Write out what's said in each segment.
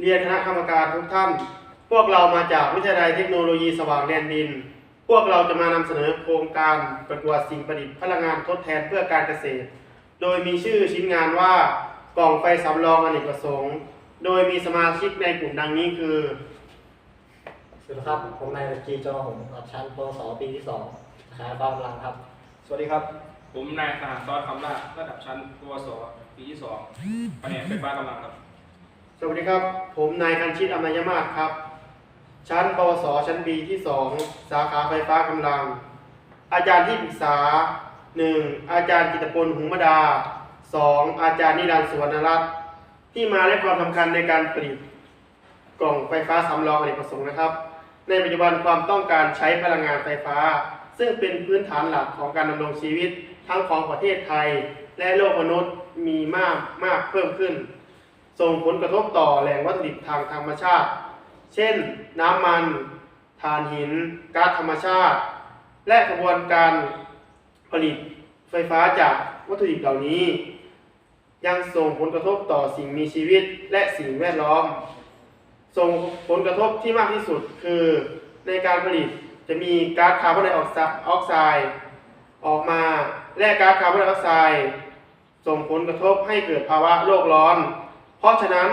เรียนคณะกรรมการทุกท่าน พวกเรามาจากวิทยาลัยเทคโนโลยีสว่างแดนดิน พวกเราจะมานำเสนอโครงการประกวดสิ่งประดิษฐ์พลังงานทดแทนเพื่อการเกษตร โดยมีชื่อชิ้นงานว่ากล่องไฟสำรองอเนกประสงค์ โดยมีสมาชิกในกลุ่มดังนี้คือสวัสดีครับ ผมนายตะกีจอหงส์อัดชั้นปวสปีที่สองสาขาความกำลังครับ สวัสดีครับ ผมนายทหารซอสคำล่าระดับชั้นปวสปีที่สองแผนกไฟฟ้ากำลังครับ สวัสดีครับ ผมนายคันชิตอมนายมาศครับ ชั้นปวสชั้นบีที่ 2 สาขาไฟฟ้ากำลัง อาจารย์ที่ปรึกษา 1. อาจารย์จิตพลหุงมดา 2. อาจารย์นิรันดร์สุวรรณรัตน์ที่มาและความสำคัญในการผลิตกล่องไฟฟ้าสำรองอเนกประสงค์นะครับ ในปัจจุบันความต้องการใช้พลังงานไฟฟ้า ซึ่งเป็นพื้นฐานหลักของการดำรงชีวิตทั้งของประเทศไทย และโลกมนุษย์มีมากมากเพิ่มขึ้น ส่งผลกระทบต่อแหล่งวัตถุดิบทางธรรมชาติ เช่น น้ำมันถ่านหินก๊าซธรรมชาติ และกระบวนการผลิตไฟฟ้าจากวัตถุดิบเหล่านี้ ยังส่งผลกระทบต่อสิ่งมีชีวิตและสิ่งแวดล้อม ส่งผลกระทบที่มากที่สุดคือในการผลิตจะมีก๊าซคาร์บอนไดออกไซด์ออกมาและก๊าซคาร์บอนไดออกไซด์ส่งผลกระทบให้เกิดภาวะโลกร้อน เพราะฉะนั้น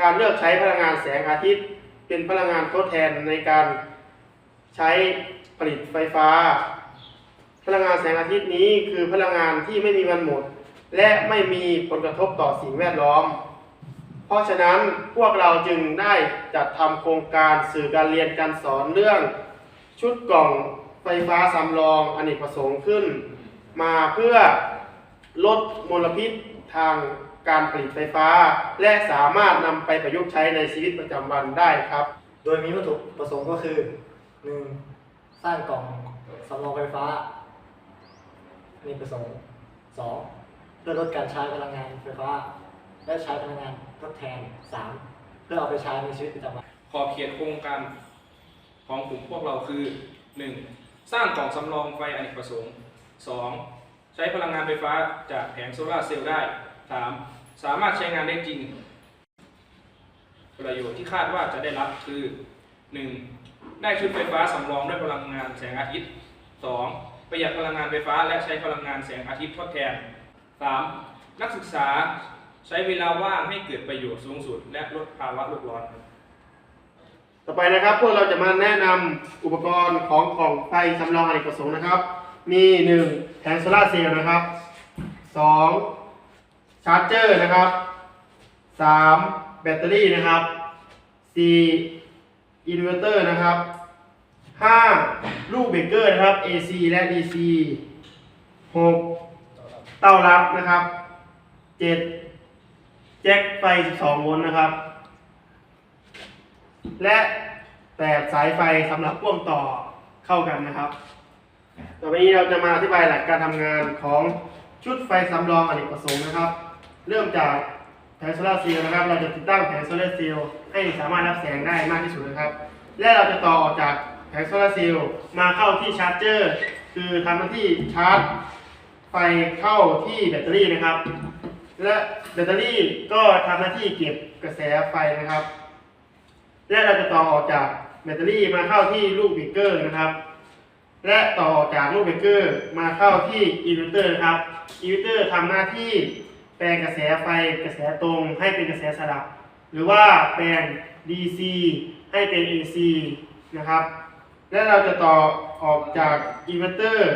การเลือกใช้พลังงานแสงอาทิตย์ เป็นพลังงานทดแทนในการใช้ผลิตไฟฟ้า พลังงานแสงอาทิตย์นี้คือพลังงานที่ไม่มีวันหมด และไม่มีผลกระทบต่อสิ่งแวดล้อม เพราะฉะนั้นพวกเราจึงได้จัดทำโครงการสื่อการเรียนการสอนเรื่อง ชุดกล่องไฟฟ้าสำรองอเนกประสงค์ขึ้น มาเพื่อลดมลพิษทาง การผลิตไฟฟ้า และสามารถนำไปประยุกต์ใช้ในชีวิตประจำวันได้ครับ โดยมีวัตถุประสงค์ก็คือ 1. สร้างกล่องสำรองไฟฟ้า มีประสงค์ 2. เพื่อลดการใช้พลังงานไฟฟ้า และใช้พลังงานทดแทน 3. เพื่อเอาไปใช้ในชีวิตประจำวัน ขอบเขตโครงการของกลุ่มพวกเราคือ 1. สร้างกล่องสำรองไฟอเนกประสงค์ 2. ใช้พลังงานไฟฟ้าจากแผงโซลาร์เซลล์ได้ 3. สามารถใช้งานได้จริง ประโยชน์ที่คาดว่าจะได้รับคือ 1. ได้ชุดไฟฟ้าสำรองด้วยพลังงานแสงอาทิตย์ 2. ประหยัดพลังงานไฟฟ้าและใช้พลังงานแสงอาทิตย์ทดแทน 3. นักศึกษาใช้เวลาว่างให้เกิดประโยชน์สูงสุด และลดภาวะโลกร้อน ต่อไปนะครับพวกเราจะมาแนะนำอุปกรณ์ของกล่องไฟสำรองอเนกประสงค์นะครับ มี 1. แผงโซลาร์เซลล์นะครับ 2. ชาร์จเจอร์นะครับ 3. แบตเตอรี่นะครับ 4. อินเวอร์เตอร์นะครับ 5. ลูกเบรกเกอร์นะครับ AC และ DC 6. เต้ารับนะครับ 7. แจ็คไฟ 12 โวลต์นะครับ และแปดสายไฟสำหรับพ่วงต่อเข้ากันนะครับ ต่อไปนี้เราจะมาอธิบายหลักการทำงานของชุดไฟสำรองอเนกประสงค์นะครับ เริ่มจากแผงโซลาร์เซลล์นะครับ เราจะติดตั้งแผงโซลาร์เซลล์ให้สามารถรับแสงได้มากที่สุดนะครับ และเราจะต่อออกจากแผงโซลาร์เซลล์มาเข้าที่ชาร์จเจอร์ คือทำหน้าที่ชาร์จไฟเข้าที่แบตเตอรี่นะครับ และแบตเตอรี่ก็ทำหน้าที่เก็บกระแสไฟนะครับ และเราจะต่อออกจากแบตเตอรี่มาเข้าที่ลูกเบรกเกอร์นะครับ และต่อจากลูกเบรกเกอร์มาเข้าที่อินเวอร์เตอร์นะครับอินเวอร์เตอร์ทำหน้าที่ แปลงกระแสไฟกระแสตรงให้เป็นกระแสสลับ หรือว่าแปลง DC ให้เป็น AC นะครับ และเราจะต่อออกจากอินเวอร์เตอร์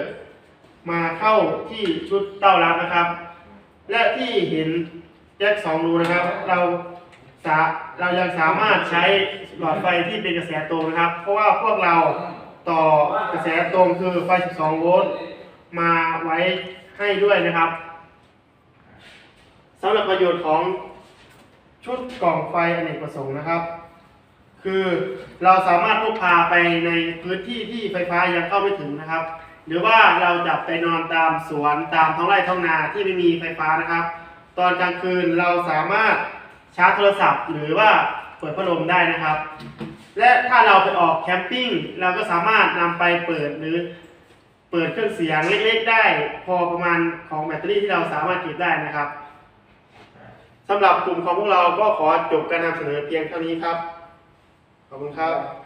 มาเข้าที่ชุดเต้ารับนะครับ และที่เห็นแจ็คสองรูนะครับ เราสาเรายังสามารถใช้หลอดไฟที่เป็นกระแสตรงนะครับ เพราะว่าพวกเราต่อกระแสตรงคือไฟ 12 โวลต์มาไว้ให้ด้วยนะครับ สำหรับประโยชน์ของชุดกล่องไฟอเนกประสงค์นะครับ คือเราสามารถพกพาไปในพื้นที่ที่ไฟฟ้ายังเข้าไม่ถึงนะครับ หรือว่าเราจะไปนอนตามสวนตามท้องไร่ท้องนาที่ไม่มีไฟฟ้านะครับ ตอนกลางคืนเราสามารถชาร์จโทรศัพท์ หรือว่าเปิดพัดลมได้นะครับ และถ้าเราไปออกแคมปิ้งเราก็สามารถนำไปเปิดหรือเปิดเครื่องเสียงเล็กๆ ได้ พอประมาณของแบตเตอรี่ที่เราสามารถเก็บได้นะครับ สำหรับกลุ่มของพวกเราก็ขอจบการนำเสนอเพียงเท่านี้ครับ ขอบคุณครับ